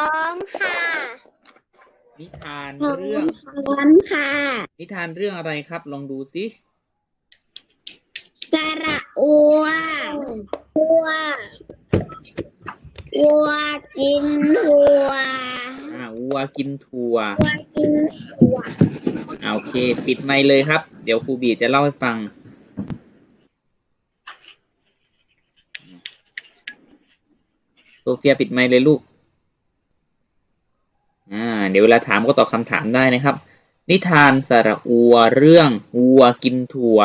ท้องค่ะ นิทานเรื่องท้องค่ะ นิทานเรื่องอะไรครับ ลองดูสิสระอัววัววัวกินถั่วอ่าวัวกินถั่ววัวกินถั่วอ่าโอเค ปิดไมค์เลยครับ เดี๋ยวครูบีจะเล่าให้ฟัง โซเฟียปิดไมค์เลยลูกอ่า เดี๋ยวเวลาถามก็ตอบคำถามได้นะครับ นิทานสระอัวเรื่องวัวกินถั่ว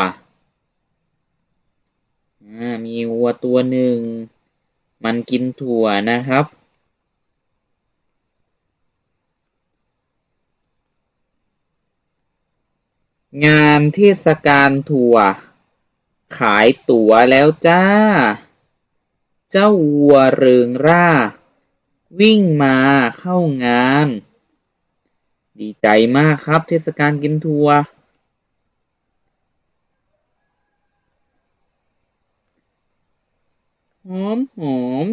มีวัวตัวหนึ่ง มันกินถั่วนะครับ งานเทศกาลถั่ว ขายตั๋วแล้วจ้า เจ้าวัวเริงร่า วิ่งมาเข้างาน ดีใจมากครับ เทศกาลกินถั่วหอมหอม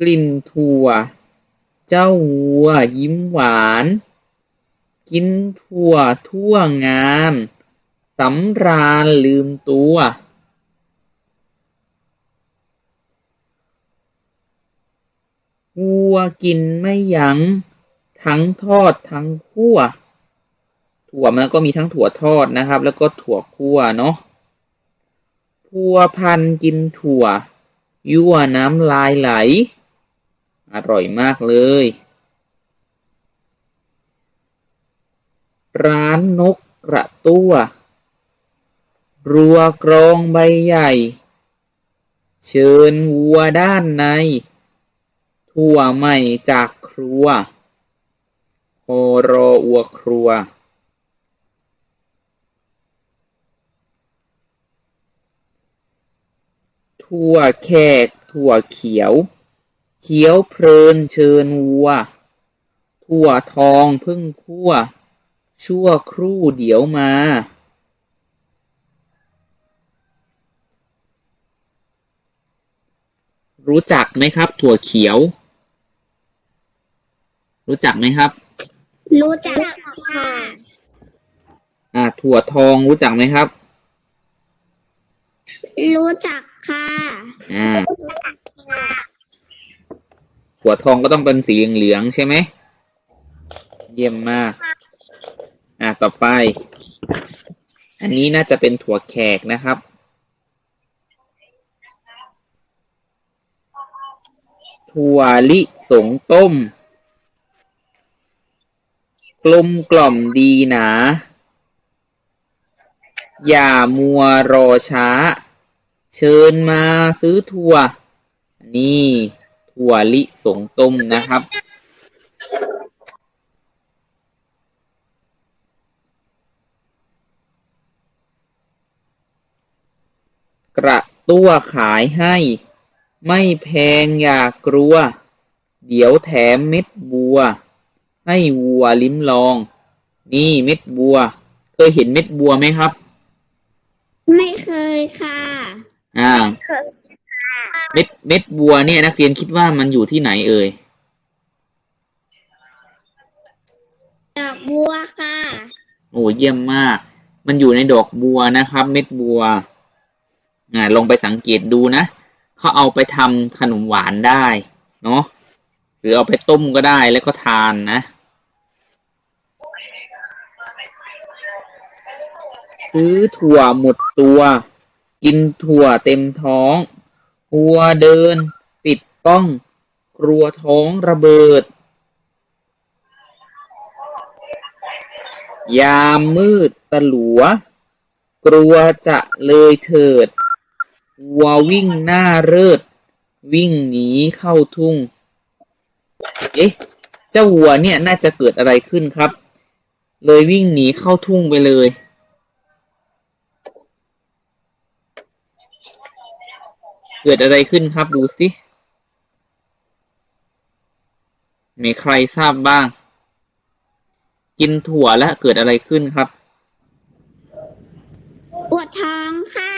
กลิ่นถั่ว เจ้าวัวยิ้มหวาน กินถั่วทั่วงานสำราญลืมตัว วัวกินไม่ยัง้ง ทั้งทอดทั้งคั่ว ถั่วมันก็มีทั้งถั่วทอดนะครับ แล้วก็ถั่วคั่วเนาะพัวพันกินถั่ว ยั่วน้ำลายไหล อร่อยมากเลย ร้านนกกระตั้ว รัวกรองใบใหญ่ เชิญวัวด้านใน ถั่วใหม่จากครัว โครออัวครัวถั่วแขกถั่วเขียว เขียวเพลินเชิญวัวถั่วทองพึ่งคั่ว ชั่วครู่เดี๋ยวมา รู้จักไหมครับ ถั่วเขียว รู้จักไหมครับ รู้จักค่ะ อ่า ถั่วทองรู้จักไหมครับ รู้จักค่ะ อ่า ถั่วทองก็ต้องเป็นสีเหลืองๆใช่ไหม เยี่ยมมาก อ่า ต่อไป อันนี้น่าจะเป็นถั่วแขกนะครับ ถั่วลิสงต้ม กลมกล่อมดีหนา อย่ามัวรอช้า เชิญมาซื้อถั่ว นี่ถั่วลิสงต้มนะครับ กระตั้วขายให้ ไม่แพงอย่ากลัว เดี๋ยวแถมเม็ดบัว ให้วัวลิ้มลอง นี่เม็ดบัว เคยเห็นเม็ดบัวไหมครับ ไม่เคยค่ะ อ่า เม็ดเม็ดบัวเนี่ยนักเรียนคิดว่ามันอยู่ที่ไหนเอ่ยดอกบัวค่ะ โอ้เยี่ยมมาก มันอยู่ในดอกบัวนะครับ เม็ดบัว อ่าลองไปสังเกตดูนะเขาเอาไปทำขนมหวานได้ เนาะ หรือเอาไปต้มก็ได้แล้วก็ทานนะซื้อถั่วหมดตัว กินถั่วเต็มท้องหัวเดิน ปิดป้อง กลัวท้องระเบิด ยามมืดสลัว กลัวจะเลยเถิดวัววิ่งหน้าเริด วิ่งหนีเข้าทุ่ง เอ๊ะ เจ้าวัวเนี่ยน่าจะเกิดอะไรขึ้นครับ เลยวิ่งหนีเข้าทุ่งไปเลย เกิดอะไรขึ้นครับดูสิมีใครทราบบ้าง กินถั่วแล้วเกิดอะไรขึ้นครับ ปวดท้องค่ะ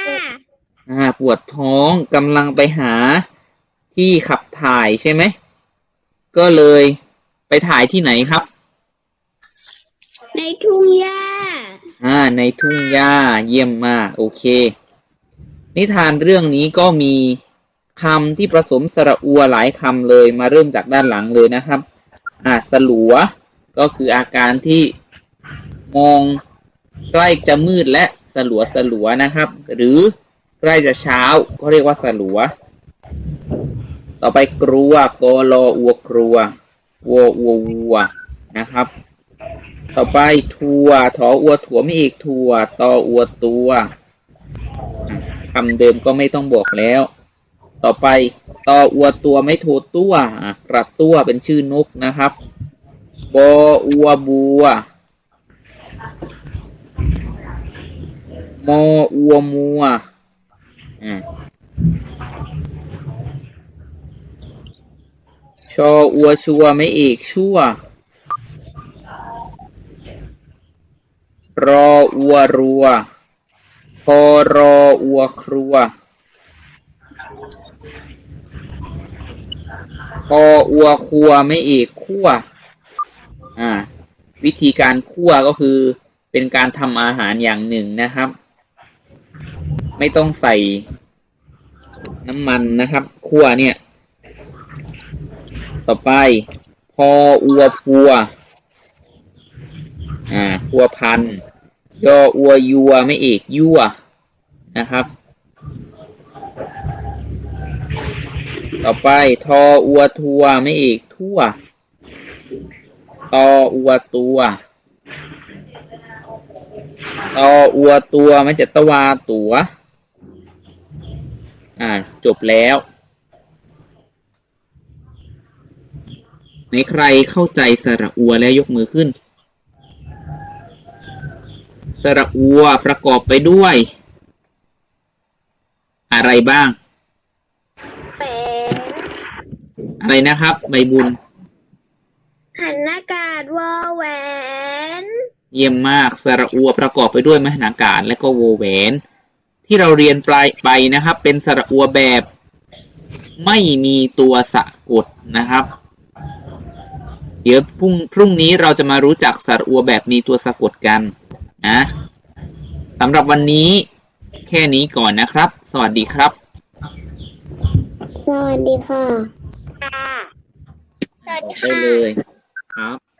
อ่าปวดท้องกำลังไปหาที่ขับถ่ายใช่ไหม ก็เลยไปถ่ายที่ไหนครับ ในทุ่งหญ้า อ่า ในทุ่งหญ้าเยี่ยมมาก โอเค นิทานเรื่องนี้ก็มีคำที่ผสมสระอัวหลายคำเลยมาเริ่มจากด้านหลังเลยนะครับ อ่าสลัว ก็คืออาการที่มองใกล้จะมืดและสลัวสลัวนะครับ หรือใกล้จะเช้าก็เรียกว่าสลัว ต่อไปกลัวกอลออัวกลัววัวอัววัวนะครับ ต่อไปทัวถออัวถั่วไม่อีกทัวตออัวตัวคำเดิมก็ไม่ต้องบอกแล้ว ต่อไปตออัวตัวไม่โทตัวอะกระตัวเป็นชื่อนกนะครับบออัวบัวมออัวมัวอะ ชออัวชัวไม่เอกชั่ว รออัวรัว พอรออัวครัว พออัวครัวไม่เอกคั่ว อ่า วิธีการคั่วก็คือเป็นการทำอาหารอย่างหนึ่งนะครับ ไม่ต้องใส่น้ำมันนะครับคั่วเนี่ย ต่อไป พออัวพัว อ่าพัวพันยออัวยัวไม่เอกยัวนะครับ ต่อไป ทออัวทัวไม่เอกทั่ว ตออัวตัวตออัวตัวไม่จะตะวาตัว อ่า จบแล้ว ไหนใครเข้าใจสระอัวแล้วยกมือขึ้น สระอัวประกอบไปด้วย อะไรบ้าง เป็นอะไรนะครับใบบุญหันอากาศวอแหวน เยี่ยมมากสระอัวประกอบไปด้วยมหนาการและก็โวแหวน ที่เราเรียนปลายไปนะครับ เป็นสระอัวแบบ ไม่มีตัวสะกดนะครับ เดี๋ยวพรุ่งพรุ่งนี้เราจะมารู้จักสระอัวแบบมีตัวสะกดกันนะสำหรับวันนี้แค่นี้ก่อนนะครับ สวัสดีครับ สวัสดีค่ะค่ะสวัสดีได้ค่ะ เลยครับ